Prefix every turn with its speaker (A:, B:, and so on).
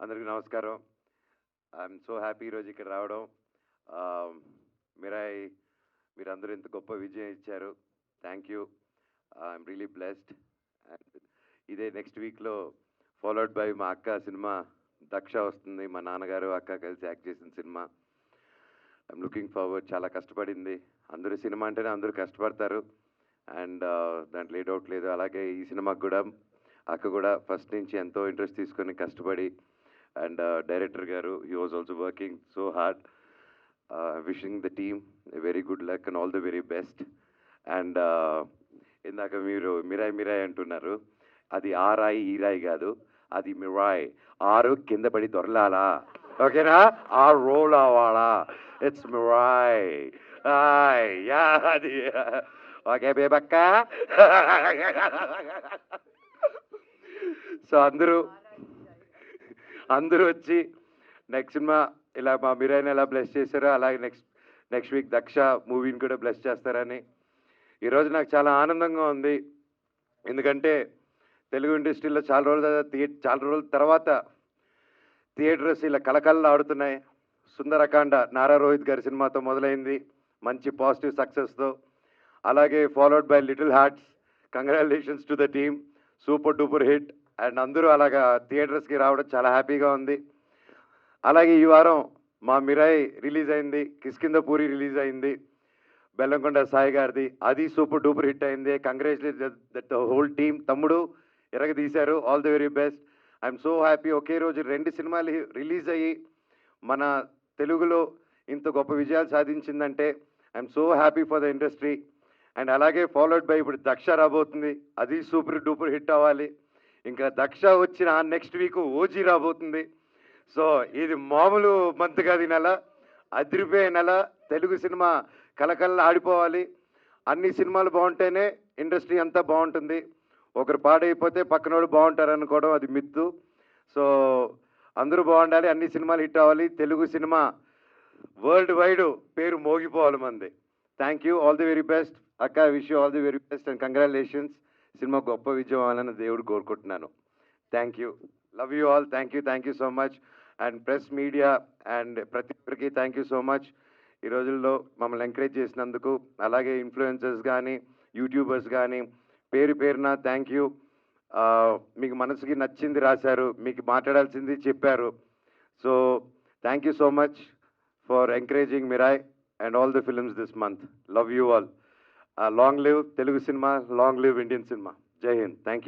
A: అందరికీ నమస్కారం. I'm so happy ఈరోజు ఇక్కడ రావడం. మీరాయ్ మీరందరూ ఇంత గొప్ప విజయం ఇచ్చారు. Thank you. I'm really blessed. And ఇదే నెక్స్ట్ వీక్లో ఫాలోడ్ బై మా అక్క సినిమా దక్ష వస్తుంది. మా నాన్నగారు అక్క కలిసి యాక్ట్ చేసిన సినిమా. I'm looking forward. చాలా కష్టపడింది. అందరూ సినిమా అంటేనే అందరూ కష్టపడతారు. అండ్ దాంట్లో ఏ డౌట్ లేదు. అలాగే ఈ సినిమాకి కూడా అక్క కూడా ఫస్ట్ నుంచి ఎంతో ఇంట్రెస్ట్ తీసుకొని కష్టపడి అండ్ డైరెక్టర్ గారు he was also working so hard wishing the team very good luck and all the very best and ఇందాక మీరు మిరాయ్ మిరాయ్ అంటున్నారు అది ఆ రాయి ఈ రాయి కాదు అది మిరాయ్. ఆరు కింద పడి దొరలాలా? ఓకేనా? ఆ రోల్ అవ్వాలా ఇట్స్ మిరాయ్. యా అది. ఓకే బేబక్క? సో అందరూ అందరూ వచ్చి నెక్స్ట్ సినిమా ఇలా మా మిరాయిని ఎలా బ్లెస్ చేశారో అలాగే నెక్స్ట్ నెక్స్ట్ వీక్ దక్ష మూవీని కూడా బ్లెస్ చేస్తారని. ఈరోజు నాకు చాలా ఆనందంగా ఉంది. ఎందుకంటే తెలుగు ఇండస్ట్రీలో చాలా రోజుల థియే చాలా రోజుల తర్వాత థియేటర్స్ ఇలా కలకల్లా ఆడుతున్నాయి. సుందరకాండ నారా రోహిత్ గారి సినిమాతో మొదలైంది. మంచి పాజిటివ్ సక్సెస్తో అలాగే followed by Little Hearts congratulations to the team super duper hit and అందరూ అలాగా థియేటర్స్కి రావడం చాలా హ్యాపీగా ఉంది. అలాగే ఈ వారం మా మిరాయి రిలీజ్ అయింది కిష్కింద పూరి రిలీజ్ అయింది బెల్లంకొండ సాయి గారిది. అది సూపర్ డూపర్ హిట్ అయింది. Congratulate that whole team. తమ్ముడు ఎరగ తీశారు. All the very best. I'm so happy. ఒకే రోజు రెండు సినిమాలు రిలీజ్ అయ్యి మన తెలుగులో ఇంత గొప్ప విజయాలు సాధించిందంటే I'm so happy for the industry. And అలాగే ఫాలోడ్ బై ఇప్పుడు దక్ష రాబోతుంది. అది సూపర్ డూపర్ హిట్ అవ్వాలి. ఇంకా దక్ష వచ్చిన నెక్స్ట్ వీక్ ఓజీ రాబోతుంది. సో ఇది మామూలు మంత్ కాదు ఈ నెల. అదిరిపోయే నెల. తెలుగు సినిమా కలకల్లా ఆడిపోవాలి. అన్ని సినిమాలు బాగుంటేనే ఇండస్ట్రీ అంతా బాగుంటుంది. ఒకరు పాడైపోతే పక్కనోడు బాగుంటారు అనుకోవడం అది మిత్తు. సో అందరూ బాగుండాలి. అన్ని సినిమాలు హిట్ అవ్వాలి. తెలుగు సినిమా వరల్డ్ వైడ్ పేరు మోగిపోవాలి మంది. Thank you all the very best అక్క wish you all the very best and congratulations cinema గొప్ప విజయం అవ్వాలని దేవుడు కోరుకుంటున్నాను. Thank you love you all thank you thank you so much and press media and ప్రతి ఒక్కరికి థ్యాంక్ యూ సో మచ్ ఈ రోజుల్లో మమ్మల్ని ఎంకరేజ్ చేసినందుకు అలాగే ఇన్ఫ్లుయెన్సర్స్ కానీ యూట్యూబర్స్ కానీ పేరు పేరున థ్యాంక్ యూ మీకు మనసుకి నచ్చింది రాశారు మీకు మాట్లాడాల్సింది చెప్పారు. So thank you so much for encouraging Mirai and all the films this month love you all long live Telugu cinema long live Indian cinema. Jai Hind. Thank you